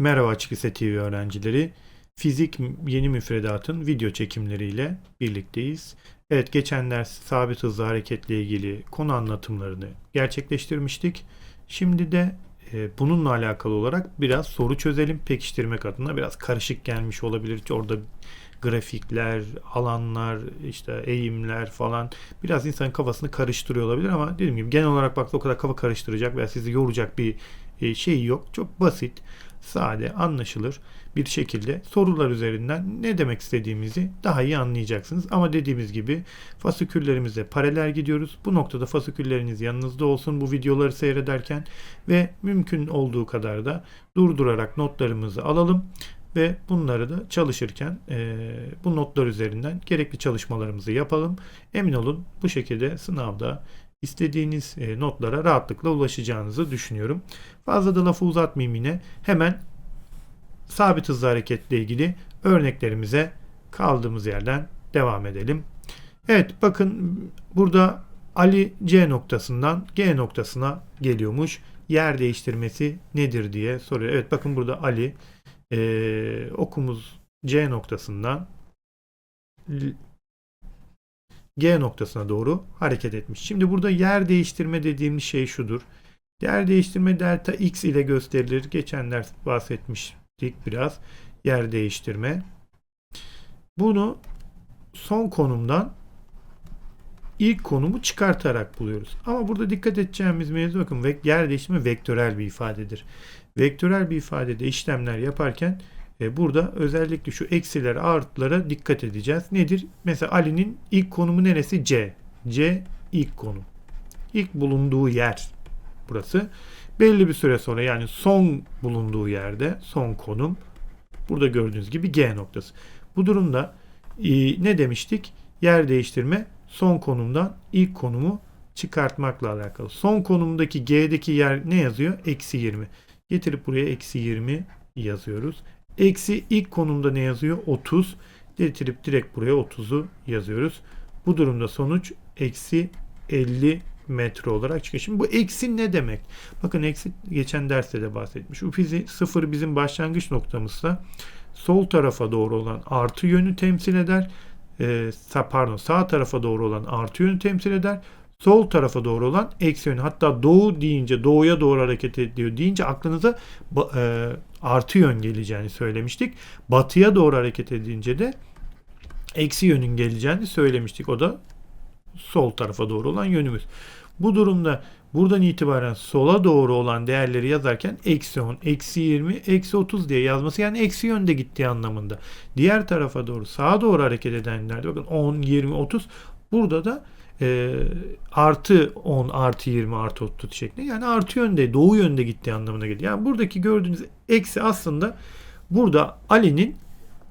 Merhaba Açık Lise TV öğrencileri. Fizik yeni müfredatın video çekimleriyle birlikteyiz. Evet geçen ders sabit hızlı hareketle ilgili konu anlatımlarını gerçekleştirmiştik. Şimdi de e, bununla alakalı olarak biraz soru çözelim pekiştirmek adına. Biraz karışık gelmiş olabilir. Orada grafikler, alanlar, işte eğimler falan biraz insanın kafasını karıştırıyor olabilir ama dediğim gibi genel olarak baktığında o kadar kafa karıştıracak veya sizi yoracak bir e, şey yok. Çok basit, sade, anlaşılır bir şekilde sorular üzerinden ne demek istediğimizi daha iyi anlayacaksınız. Ama dediğimiz gibi fasiküllerimize paralel gidiyoruz. Bu noktada fasikülleriniz yanınızda olsun bu videoları seyrederken ve mümkün olduğu kadar da durdurarak notlarımızı alalım ve bunları da çalışırken e, bu notlar üzerinden gerekli çalışmalarımızı yapalım. Emin olun bu şekilde sınavda istediğiniz e, notlara rahatlıkla ulaşacağınızı düşünüyorum. Fazla da lafı uzatmayayım yine. Hemen sabit hızlı hareketle ilgili örneklerimize kaldığımız yerden devam edelim. Evet bakın burada Ali C noktasından G noktasına geliyormuş. Yer değiştirmesi nedir diye soruyor. Evet bakın burada Ali e, okumuz C noktasından G noktasına doğru hareket etmiş. Şimdi burada yer değiştirme dediğimiz şey şudur. Yer değiştirme delta x ile gösterilir. Geçen ders bahsetmiştik biraz. Yer değiştirme. Bunu son konumdan ilk konumu çıkartarak buluyoruz. Ama burada dikkat edeceğimiz mevzu bakın yer değiştirme vektörel bir ifadedir. Vektörel bir ifadede işlemler yaparken e, burada özellikle şu eksiler artılara dikkat edeceğiz. Nedir? Mesela Ali'nin ilk konumu neresi? C. C ilk konum. İlk bulunduğu yer burası. Belli bir süre sonra yani son bulunduğu yerde son konum burada gördüğünüz gibi G noktası. Bu durumda e, ne demiştik? Yer değiştirme son konumdan ilk konumu çıkartmakla alakalı. Son konumdaki G'deki yer ne yazıyor? Eksi 20. Getirip buraya eksi 20 yazıyoruz. Eksi ilk konumda ne yazıyor? 30. Getirip direkt buraya 30'u yazıyoruz. Bu durumda sonuç eksi 50 metre olarak çıkıyor. Şimdi bu eksi ne demek? Bakın eksi geçen derste de bahsetmiş. Bu fizi sıfır bizim başlangıç noktamızsa sol tarafa doğru olan artı yönü temsil eder. Ee, pardon sağ tarafa doğru olan artı yönü temsil eder sol tarafa doğru olan eksi yönü. Hatta doğu deyince doğuya doğru hareket ediyor deyince aklınıza e, artı yön geleceğini söylemiştik. Batıya doğru hareket edince de eksi yönün geleceğini söylemiştik. O da sol tarafa doğru olan yönümüz. Bu durumda buradan itibaren sola doğru olan değerleri yazarken eksi 10, eksi 20, eksi 30 diye yazması yani eksi yönde gittiği anlamında. Diğer tarafa doğru sağa doğru hareket edenlerde bakın 10, 20, 30 burada da e, artı 10 artı 20 artı 30 şeklinde yani artı yönde doğu yönde gittiği anlamına geliyor. Yani buradaki gördüğünüz eksi aslında burada Ali'nin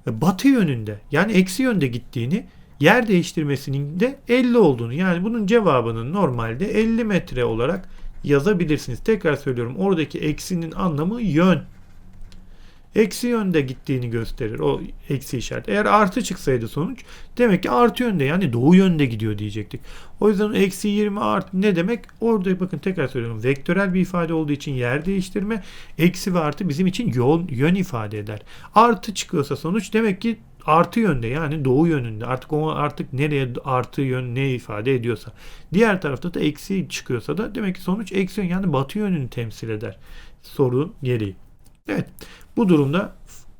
batı yönünde yani eksi yönde gittiğini yer değiştirmesinin de 50 olduğunu yani bunun cevabının normalde 50 metre olarak yazabilirsiniz. Tekrar söylüyorum oradaki eksinin anlamı yön eksi yönde gittiğini gösterir o eksi işaret. Eğer artı çıksaydı sonuç demek ki artı yönde yani doğu yönde gidiyor diyecektik. O yüzden eksi 20 artı ne demek? Orada bakın tekrar söylüyorum. Vektörel bir ifade olduğu için yer değiştirme eksi ve artı bizim için yol, yön ifade eder. Artı çıkıyorsa sonuç demek ki artı yönde yani doğu yönünde artık o artık nereye artı yön ne ifade ediyorsa diğer tarafta da eksi çıkıyorsa da demek ki sonuç eksi yön yani batı yönünü temsil eder soru gereği. Evet bu durumda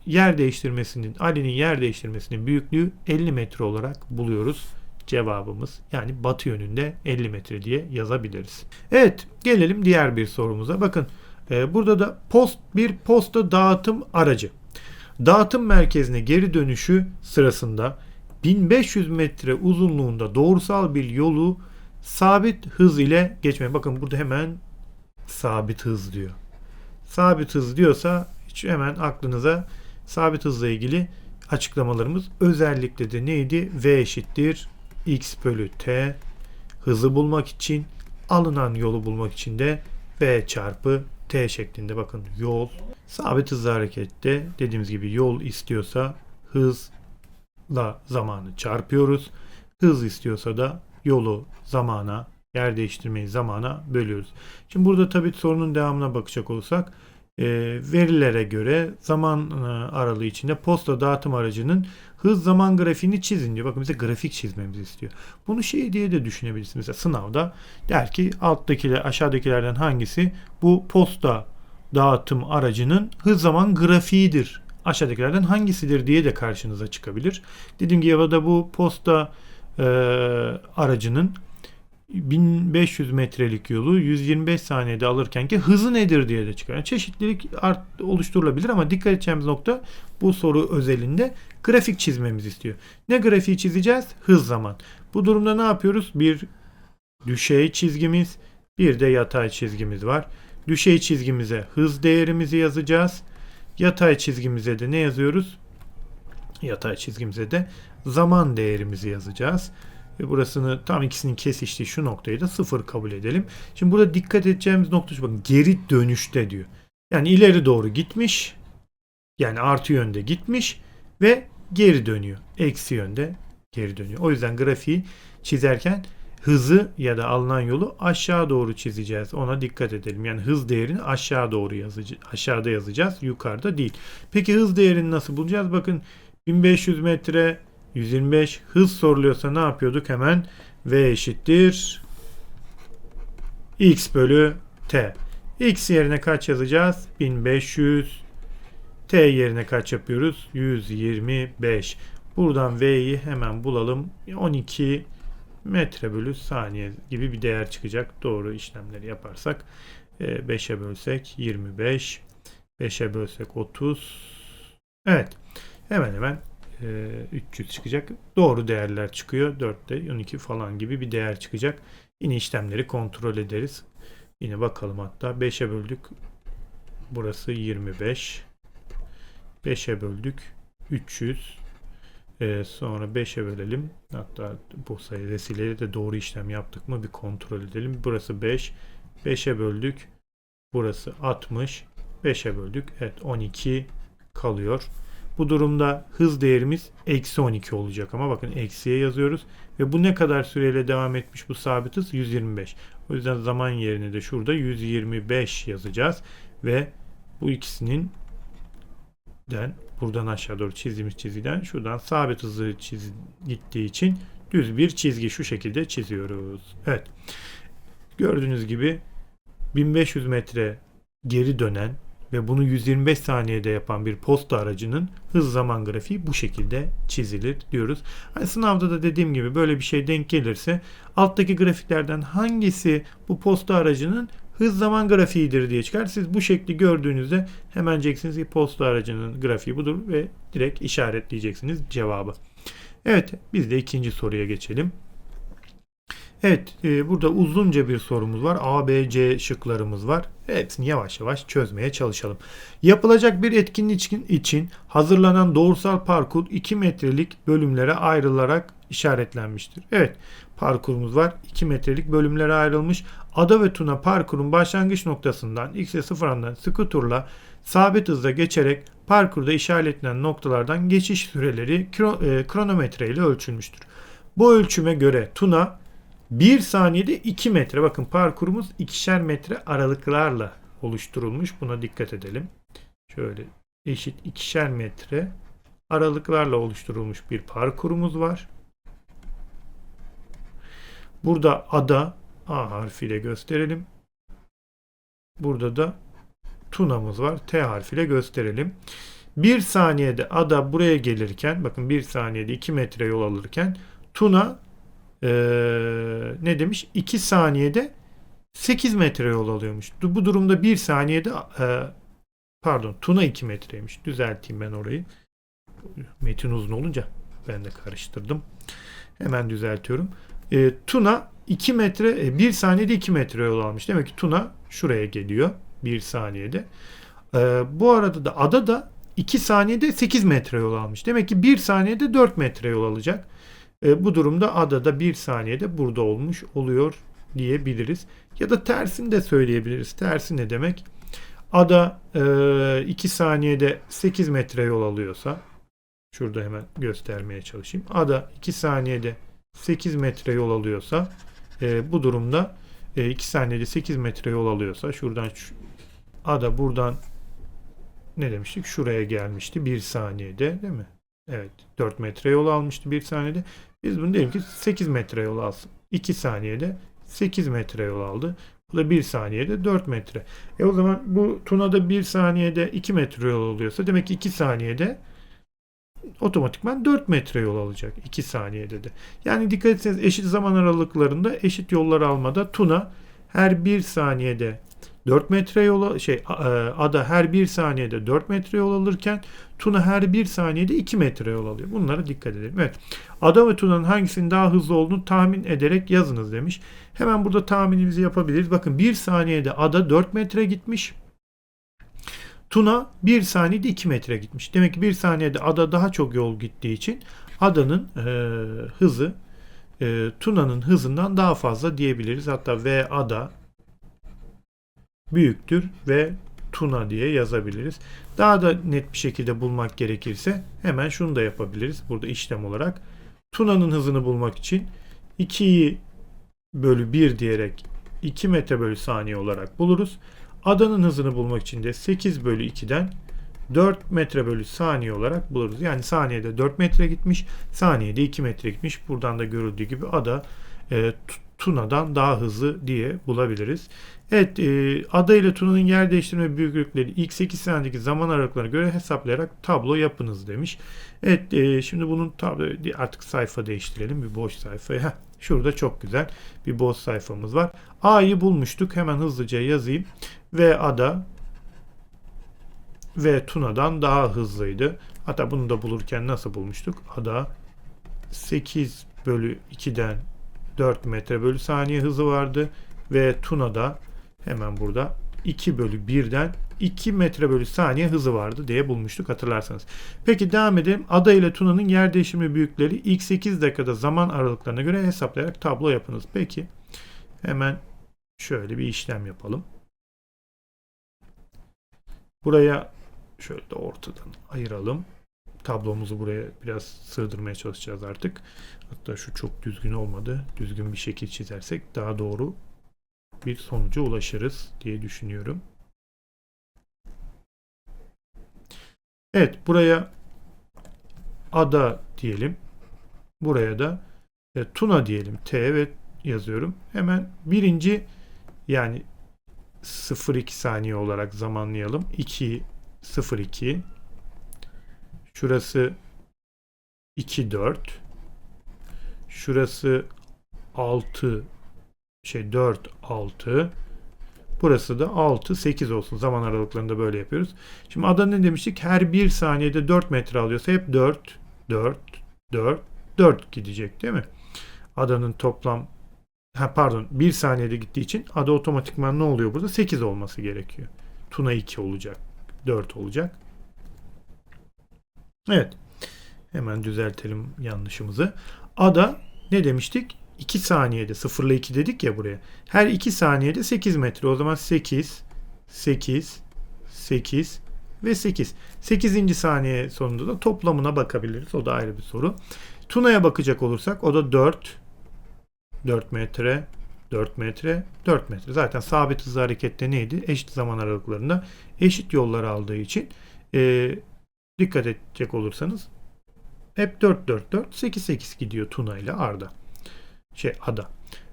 yer değiştirmesinin, Ali'nin yer değiştirmesinin büyüklüğü 50 metre olarak buluyoruz cevabımız. Yani batı yönünde 50 metre diye yazabiliriz. Evet gelelim diğer bir sorumuza. Bakın e, burada da post bir posta dağıtım aracı. Dağıtım merkezine geri dönüşü sırasında 1500 metre uzunluğunda doğrusal bir yolu sabit hız ile geçmeye. Bakın burada hemen sabit hız diyor. Sabit hız diyorsa hiç hemen aklınıza sabit hızla ilgili açıklamalarımız özellikle de neydi? V eşittir x bölü t hızı bulmak için alınan yolu bulmak için de v çarpı t şeklinde bakın yol sabit hızlı harekette dediğimiz gibi yol istiyorsa hızla zamanı çarpıyoruz. Hız istiyorsa da yolu zamana yer değiştirmeyi zamana bölüyoruz. Şimdi burada tabii sorunun devamına bakacak olsak e, verilere göre zaman e, aralığı içinde posta dağıtım aracının hız zaman grafiğini çizin diyor. Bakın bize grafik çizmemizi istiyor. Bunu şey diye de düşünebilirsiniz. Mesela sınavda der ki alttakiler aşağıdakilerden hangisi bu posta dağıtım aracının hız zaman grafiğidir. Aşağıdakilerden hangisidir diye de karşınıza çıkabilir. Dediğim gibi ya da bu posta e, aracının 1500 metrelik yolu 125 saniyede alırken ki hızı nedir diye de çıkar. Yani çeşitlilik art, oluşturulabilir ama dikkat edeceğimiz nokta bu soru özelinde grafik çizmemizi istiyor. Ne grafiği çizeceğiz? Hız zaman. Bu durumda ne yapıyoruz? Bir düşey çizgimiz, bir de yatay çizgimiz var. Düşey çizgimize hız değerimizi yazacağız. Yatay çizgimize de ne yazıyoruz? Yatay çizgimize de zaman değerimizi yazacağız. Ve burasını tam ikisinin kesiştiği şu noktayı da sıfır kabul edelim. Şimdi burada dikkat edeceğimiz nokta şu bakın geri dönüşte diyor. Yani ileri doğru gitmiş. Yani artı yönde gitmiş ve geri dönüyor. Eksi yönde geri dönüyor. O yüzden grafiği çizerken hızı ya da alınan yolu aşağı doğru çizeceğiz. Ona dikkat edelim. Yani hız değerini aşağı doğru yazacağız. Aşağıda yazacağız. Yukarıda değil. Peki hız değerini nasıl bulacağız? Bakın 1500 metre 125 hız soruluyorsa ne yapıyorduk? Hemen V eşittir x bölü t. x yerine kaç yazacağız? 1500 t yerine kaç yapıyoruz? 125. Buradan v'yi hemen bulalım. 12 metre bölü saniye gibi bir değer çıkacak. Doğru işlemleri yaparsak 5'e bölsek 25 5'e bölsek 30 Evet. Hemen hemen 300 çıkacak. Doğru değerler çıkıyor. 4'te 12 falan gibi bir değer çıkacak. Yine işlemleri kontrol ederiz. Yine bakalım hatta 5'e böldük. Burası 25. 5'e böldük. 300. Ee, sonra 5'e bölelim. Hatta bu sayı vesileyle de doğru işlem yaptık mı bir kontrol edelim. Burası 5. 5'e böldük. Burası 60. 5'e böldük. Evet 12 kalıyor. Bu durumda hız değerimiz eksi 12 olacak ama bakın eksiye yazıyoruz. Ve bu ne kadar süreyle devam etmiş bu sabit hız? 125. O yüzden zaman yerine de şurada 125 yazacağız. Ve bu ikisinin den buradan aşağı doğru çizdiğimiz çizgiden şuradan sabit hızı çiz gittiği için düz bir çizgi şu şekilde çiziyoruz. Evet. Gördüğünüz gibi 1500 metre geri dönen ve bunu 125 saniyede yapan bir posta aracının hız zaman grafiği bu şekilde çizilir diyoruz. Hani sınavda da dediğim gibi böyle bir şey denk gelirse alttaki grafiklerden hangisi bu posta aracının hız zaman grafiğidir diye çıkar. Siz bu şekli gördüğünüzde hemen diyeceksiniz ki posta aracının grafiği budur ve direkt işaretleyeceksiniz cevabı. Evet biz de ikinci soruya geçelim. Evet e, burada uzunca bir sorumuz var. A, B, C şıklarımız var. Hepsini yavaş yavaş çözmeye çalışalım. Yapılacak bir etkinlik için hazırlanan doğrusal parkur 2 metrelik bölümlere ayrılarak işaretlenmiştir. Evet parkurumuz var. 2 metrelik bölümlere ayrılmış. Ada ve Tuna parkurun başlangıç noktasından x'e sıfırından sıkı turla sabit hızla geçerek parkurda işaretlenen noktalardan geçiş süreleri e, kronometre ile ölçülmüştür. Bu ölçüme göre Tuna 1 saniyede 2 metre. Bakın parkurumuz ikişer metre aralıklarla oluşturulmuş. Buna dikkat edelim. Şöyle eşit ikişer metre aralıklarla oluşturulmuş bir parkurumuz var. Burada ada A harfiyle gösterelim. Burada da tunamız var. T harfiyle gösterelim. 1 saniyede ada buraya gelirken bakın 1 saniyede 2 metre yol alırken tuna ee, ne demiş? 2 saniyede 8 metre yol alıyormuş. Bu durumda 1 saniyede e, pardon Tuna 2 metreymiş. Düzelteyim ben orayı. Metin uzun olunca ben de karıştırdım. Hemen düzeltiyorum. E, Tuna 2 metre 1 saniyede 2 metre yol almış. Demek ki Tuna şuraya geliyor 1 saniyede. E, bu arada da ada da 2 saniyede 8 metre yol almış. Demek ki 1 saniyede 4 metre yol alacak. E, bu durumda adada bir saniyede burada olmuş oluyor diyebiliriz. Ya da tersini de söyleyebiliriz. Tersi ne demek? Ada 2 e, saniyede 8 metre yol alıyorsa şurada hemen göstermeye çalışayım. Ada 2 saniyede 8 metre yol alıyorsa e, bu durumda e, 2 saniyede 8 metre yol alıyorsa şuradan şu, ada buradan ne demiştik? Şuraya gelmişti 1 saniyede değil mi? Evet 4 metre yol almıştı 1 saniyede. Biz bunu diyelim ki 8 metre yol alsın. 2 saniyede 8 metre yol aldı. Bu da 1 saniyede 4 metre. E o zaman bu Tuna'da 1 saniyede 2 metre yol oluyorsa demek ki 2 saniyede otomatikman 4 metre yol alacak 2 saniyede de. Yani dikkat etseniz eşit zaman aralıklarında eşit yollar almada Tuna her 1 saniyede 4 metre yol şey e, ada her 1 saniyede 4 metre yol alırken Tuna her 1 saniyede 2 metre yol alıyor. Bunlara dikkat edelim. Evet. Ada ve Tuna'nın hangisinin daha hızlı olduğunu tahmin ederek yazınız demiş. Hemen burada tahminimizi yapabiliriz. Bakın 1 saniyede ada 4 metre gitmiş. Tuna 1 saniyede 2 metre gitmiş. Demek ki 1 saniyede ada daha çok yol gittiği için adanın e, hızı e, Tuna'nın hızından daha fazla diyebiliriz. Hatta V ada büyüktür ve Tuna diye yazabiliriz. Daha da net bir şekilde bulmak gerekirse hemen şunu da yapabiliriz. Burada işlem olarak Tuna'nın hızını bulmak için 2'yi bölü 1 diyerek 2 metre bölü saniye olarak buluruz. Adanın hızını bulmak için de 8 bölü 2'den 4 metre bölü saniye olarak buluruz. Yani saniyede 4 metre gitmiş, saniyede 2 metre gitmiş. Buradan da görüldüğü gibi ada e, Tuna'dan daha hızlı diye bulabiliriz. Evet, e, ada ile Tuna'nın yer değiştirme büyüklükleri ilk 8 saniyedeki zaman aralıklarına göre hesaplayarak tablo yapınız demiş. Evet, e, şimdi bunun tablo artık sayfa değiştirelim bir boş sayfaya. Heh, şurada çok güzel bir boş sayfamız var. A'yı bulmuştuk. Hemen hızlıca yazayım. Ve ada ve Tuna'dan daha hızlıydı. Hatta bunu da bulurken nasıl bulmuştuk? Ada 8 bölü 2'den 4 metre bölü saniye hızı vardı. Ve Tuna'da hemen burada 2 bölü 1'den 2 metre bölü saniye hızı vardı diye bulmuştuk hatırlarsanız. Peki devam edelim. Ada ile Tuna'nın yer değişimi büyükleri ilk 8 dakikada zaman aralıklarına göre hesaplayarak tablo yapınız. Peki hemen şöyle bir işlem yapalım. Buraya şöyle de ortadan ayıralım. Tablomuzu buraya biraz sığdırmaya çalışacağız artık. Hatta şu çok düzgün olmadı. Düzgün bir şekil çizersek daha doğru bir sonuca ulaşırız diye düşünüyorum. Evet buraya ada diyelim. Buraya da e, Tuna diyelim. T ve yazıyorum. Hemen birinci yani 0-2 saniye olarak zamanlayalım. 2 0-2 Şurası 2-4 Şurası 6 şey 4 6 Burası da 6 8 olsun. Zaman aralıklarında böyle yapıyoruz. Şimdi ada ne demiştik? Her 1 saniyede 4 metre alıyorsa hep 4 4 4 4 gidecek değil mi? Adanın toplam ha pardon 1 saniyede gittiği için ada otomatikman ne oluyor burada? 8 olması gerekiyor. Tuna 2 olacak. 4 olacak. Evet. Hemen düzeltelim yanlışımızı. Ada ne demiştik? 2 saniyede 0 ile 2 dedik ya buraya. Her 2 saniyede 8 metre. O zaman 8, 8, 8 ve 8. 8. saniye sonunda da toplamına bakabiliriz. O da ayrı bir soru. Tuna'ya bakacak olursak o da 4, 4 metre, 4 metre, 4 metre. Zaten sabit hızlı harekette neydi? Eşit zaman aralıklarında eşit yollar aldığı için e, dikkat edecek olursanız hep 4 4 4 8 8 gidiyor Tuna ile Arda. Şey Ada.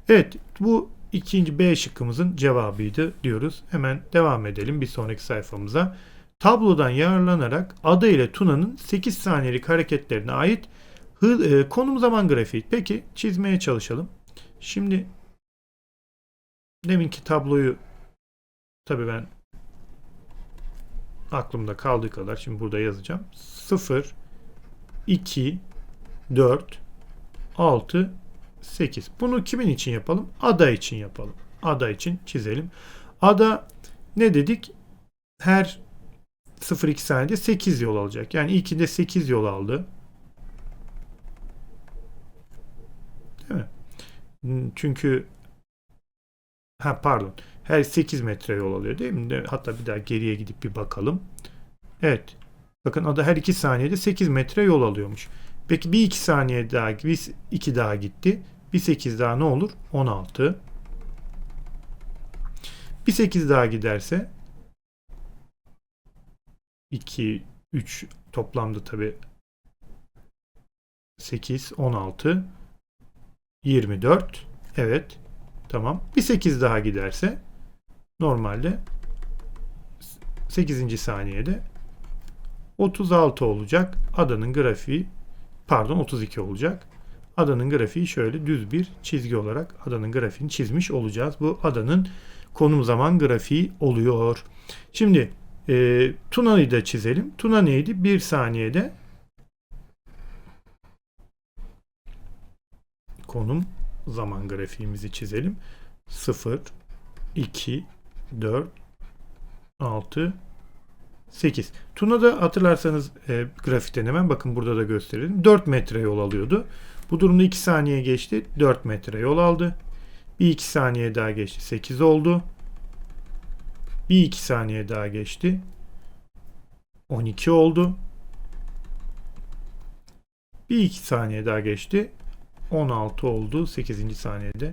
Evet bu ikinci B şıkkımızın cevabıydı diyoruz. Hemen devam edelim bir sonraki sayfamıza. Tablodan yararlanarak Ada ile Tuna'nın 8 saniyelik hareketlerine ait hı, e, konum zaman grafiği. Peki çizmeye çalışalım. Şimdi deminki tabloyu tabii ben aklımda kaldığı kadar şimdi burada yazacağım. 0 2 4 6 8. Bunu kimin için yapalım? Ada için yapalım. Ada için çizelim. Ada ne dedik? Her 0-2 saniyede 8 yol alacak. Yani ilkinde 8 yol aldı. Değil mi? Çünkü ha pardon. Her 8 metre yol alıyor değil mi? Hatta bir daha geriye gidip bir bakalım. Evet. Bakın ada her 2 saniyede 8 metre yol alıyormuş. Peki bir 2 saniye daha, bir 2 daha gitti. Bir 8 daha ne olur? 16. Bir 8 daha giderse 2, 3 toplamda tabi 8, 16, 24. Evet. Tamam. Bir 8 daha giderse normalde 8. saniyede 36 olacak. Adanın grafiği pardon 32 olacak. Adanın grafiği şöyle düz bir çizgi olarak adanın grafiğini çizmiş olacağız. Bu adanın konum zaman grafiği oluyor. Şimdi e, Tuna'yı da çizelim. Tuna neydi? 1 saniyede konum zaman grafiğimizi çizelim. 0, 2, 4, 6, 8. Tuna'da hatırlarsanız e, grafikten hemen bakın burada da gösterelim. 4 metre yol alıyordu. Bu durumda 2 saniye geçti. 4 metre yol aldı. Bir 2 saniye daha geçti. 8 oldu. Bir 2 saniye daha geçti. 12 oldu. Bir 2 saniye daha geçti. 16 oldu. 8. saniyede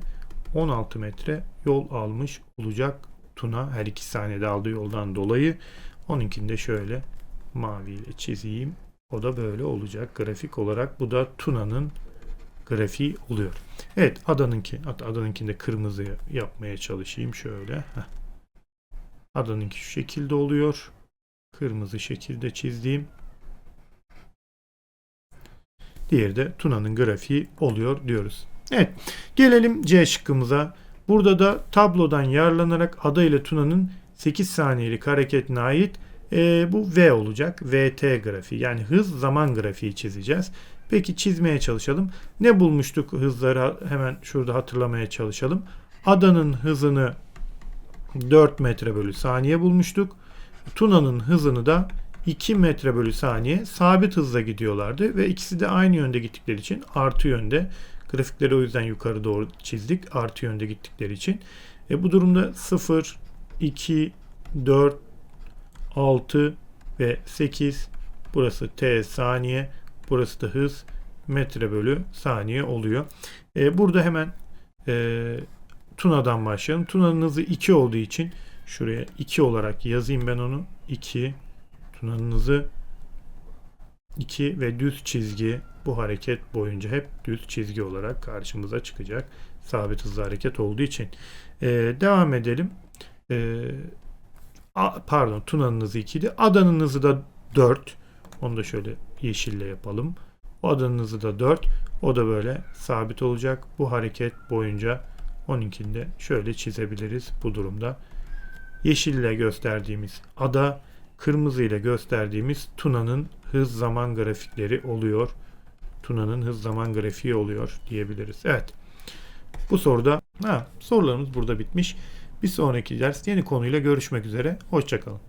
16 metre yol almış olacak Tuna her 2 saniyede aldığı yoldan dolayı. Onunkini de şöyle maviyle çizeyim. O da böyle olacak. Grafik olarak bu da Tuna'nın grafiği oluyor. Evet adanınki hatta adanınkini de kırmızı yapmaya çalışayım şöyle. Heh. Adanınki şu şekilde oluyor. Kırmızı şekilde çizdiğim. Diğeri de Tuna'nın grafiği oluyor diyoruz. Evet gelelim C şıkkımıza. Burada da tablodan yararlanarak ada ile Tuna'nın 8 saniyelik hareketine ait e, bu V olacak. VT grafiği yani hız zaman grafiği çizeceğiz. Peki çizmeye çalışalım. Ne bulmuştuk hızları hemen şurada hatırlamaya çalışalım. Adanın hızını 4 metre bölü saniye bulmuştuk. Tuna'nın hızını da 2 metre bölü saniye sabit hızla gidiyorlardı ve ikisi de aynı yönde gittikleri için artı yönde. Grafikleri o yüzden yukarı doğru çizdik artı yönde gittikleri için. E bu durumda 0, 2, 4, 6 ve 8 burası t saniye burası da hız metre bölü saniye oluyor. E, burada hemen e, Tuna'dan başlayalım. Tuna'nın hızı 2 olduğu için şuraya 2 olarak yazayım ben onu. 2 Tuna'nın hızı 2 ve düz çizgi bu hareket boyunca hep düz çizgi olarak karşımıza çıkacak. Sabit hızlı hareket olduğu için. E, devam edelim. E, a, pardon Tuna'nın hızı 2 idi. Adanın hızı da 4. Onu da şöyle yeşille yapalım. O adanın hızı da 4. O da böyle sabit olacak. Bu hareket boyunca onunkini de şöyle çizebiliriz bu durumda. Yeşille gösterdiğimiz ada, kırmızı ile gösterdiğimiz Tuna'nın hız zaman grafikleri oluyor. Tuna'nın hız zaman grafiği oluyor diyebiliriz. Evet. Bu soruda ha, sorularımız burada bitmiş. Bir sonraki ders yeni konuyla görüşmek üzere. Hoşçakalın.